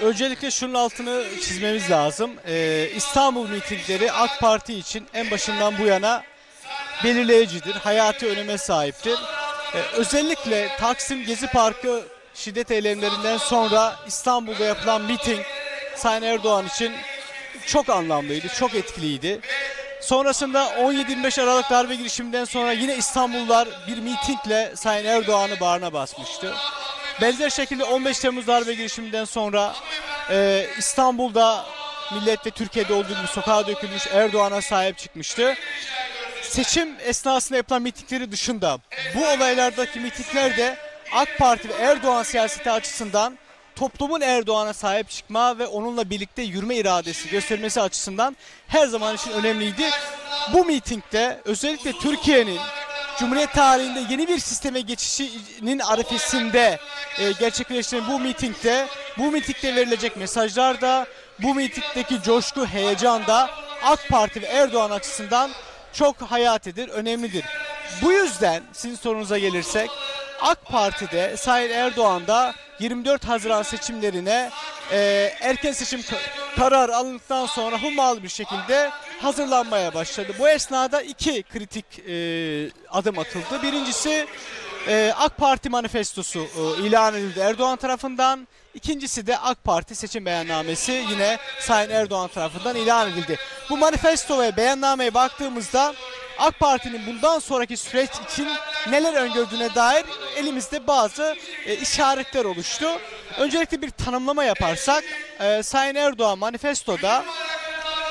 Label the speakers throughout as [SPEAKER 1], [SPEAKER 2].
[SPEAKER 1] Öncelikle şunun altını çizmemiz lazım. Ee, İstanbul mitingleri AK Parti için en başından bu yana belirleyicidir. Hayati öneme sahiptir. Ee, özellikle Taksim Gezi Parkı şiddet eylemlerinden sonra İstanbul'da yapılan miting Sayın Erdoğan için çok anlamlıydı, çok etkiliydi. Sonrasında 17-25 Aralık darbe girişiminden sonra yine İstanbullular bir mitingle Sayın Erdoğan'ı bağrına basmıştı. Benzer şekilde 15 Temmuz darbe girişiminden sonra e, İstanbul'da millet ve Türkiye'de olduğu gibi sokağa dökülmüş Erdoğan'a sahip çıkmıştı. Seçim esnasında yapılan mitingleri dışında bu olaylardaki mitingler de AK Parti ve Erdoğan siyaseti açısından toplumun Erdoğan'a sahip çıkma ve onunla birlikte yürüme iradesi göstermesi açısından her zaman için önemliydi. Bu mitingde özellikle Türkiye'nin Cumhuriyet tarihinde yeni bir sisteme geçişinin arifesinde e, gerçekleştirilen bu mitingde, bu mitingde verilecek mesajlar da, bu mitingdeki coşku, heyecan da AK Parti ve Erdoğan açısından çok hayatidir, önemlidir. Bu yüzden sizin sorunuza gelirsek AK Parti'de Sayın Erdoğan da 24 Haziran seçimlerine e, erken seçim ka- kararı alındıktan sonra hummalı bir şekilde hazırlanmaya başladı. Bu esnada iki kritik e, adım atıldı. Birincisi e, AK Parti manifestosu e, ilan edildi Erdoğan tarafından. İkincisi de AK Parti seçim beyannamesi yine Sayın Erdoğan tarafından ilan edildi. Bu manifesto ve beyannameye baktığımızda AK Parti'nin bundan sonraki süreç için neler öngördüğüne dair elimizde bazı e, işaretler oluştu. Öncelikle bir tanımlama yaparsak e, Sayın Erdoğan manifestoda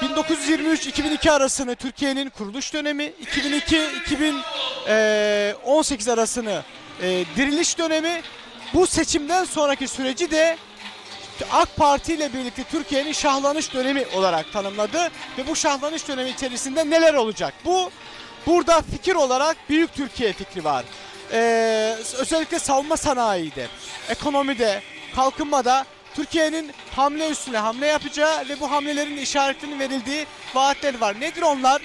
[SPEAKER 1] 1923-2002 arasını Türkiye'nin kuruluş dönemi, 2002-2018 arasını e, diriliş dönemi, bu seçimden sonraki süreci de AK Parti ile birlikte Türkiye'nin şahlanış dönemi olarak tanımladı ve bu şahlanış dönemi içerisinde neler olacak? Bu burada fikir olarak büyük Türkiye fikri var. Ee, özellikle savunma sanayide, ekonomide, kalkınmada Türkiye'nin hamle üstüne hamle yapacağı ve bu hamlelerin işaretinin verildiği vaatler var. Nedir onlar?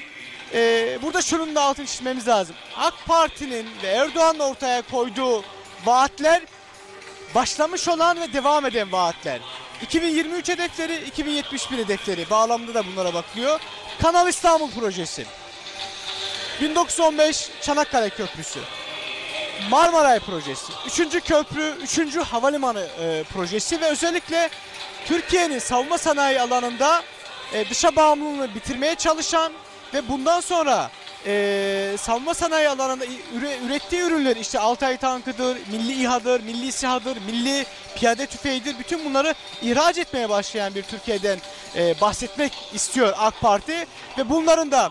[SPEAKER 1] Ee, burada şunun da altını çizmemiz lazım. AK Parti'nin ve Erdoğan'ın ortaya koyduğu vaatler başlamış olan ve devam eden vaatler. 2023 hedefleri, 2071 hedefleri bağlamında da bunlara bakılıyor. Kanal İstanbul projesi. 1915 Çanakkale Köprüsü. Marmaray projesi. 3. köprü, 3. havalimanı e, projesi ve özellikle Türkiye'nin savunma sanayi alanında e, dışa bağımlılığını bitirmeye çalışan ve bundan sonra e, savunma sanayi alanında üre- ürettiği ürünler işte Altay tankıdır, milli İHA'dır, milli SİHA'dır, milli piyade tüfeğidir bütün bunları ihraç etmeye başlayan bir Türkiye'den e, bahsetmek istiyor AK Parti ve bunların da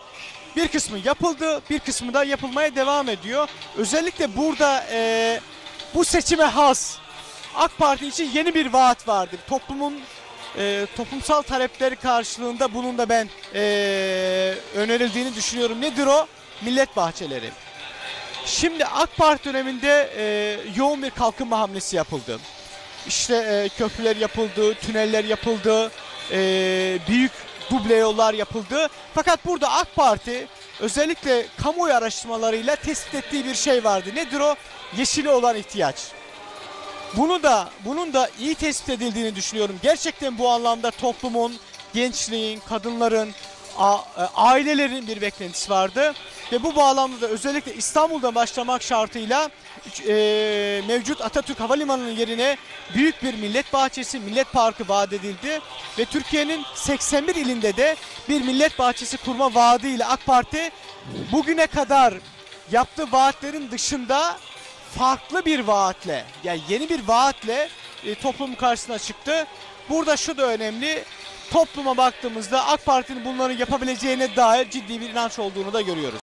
[SPEAKER 1] bir kısmı yapıldı, bir kısmı da yapılmaya devam ediyor. Özellikle burada e, bu seçime has AK Parti için yeni bir vaat vardı. Toplumun e, toplumsal talepleri karşılığında bunun da ben e, önerildiğini düşünüyorum. Nedir o? Millet bahçeleri. Şimdi AK Parti döneminde e, yoğun bir kalkınma hamlesi yapıldı. İşte e, köprüler yapıldı, tüneller yapıldı, e, büyük duble yollar yapıldı. Fakat burada AK Parti özellikle kamuoyu araştırmalarıyla tespit ettiği bir şey vardı. Nedir o? Yeşile olan ihtiyaç. Bunu da bunun da iyi tespit edildiğini düşünüyorum. Gerçekten bu anlamda toplumun, gençliğin, kadınların, e, ailelerin bir beklentisi vardı. Ve bu bağlamda da özellikle İstanbul'da başlamak şartıyla e, mevcut Atatürk Havalimanı'nın yerine büyük bir millet bahçesi, millet parkı vaat edildi. Ve Türkiye'nin 81 ilinde de bir millet bahçesi kurma vaadiyle AK Parti bugüne kadar yaptığı vaatlerin dışında farklı bir vaatle yani yeni bir vaatle e, toplumun karşısına çıktı. Burada şu da önemli. Topluma baktığımızda AK Parti'nin bunları yapabileceğine dair ciddi bir inanç olduğunu da görüyoruz.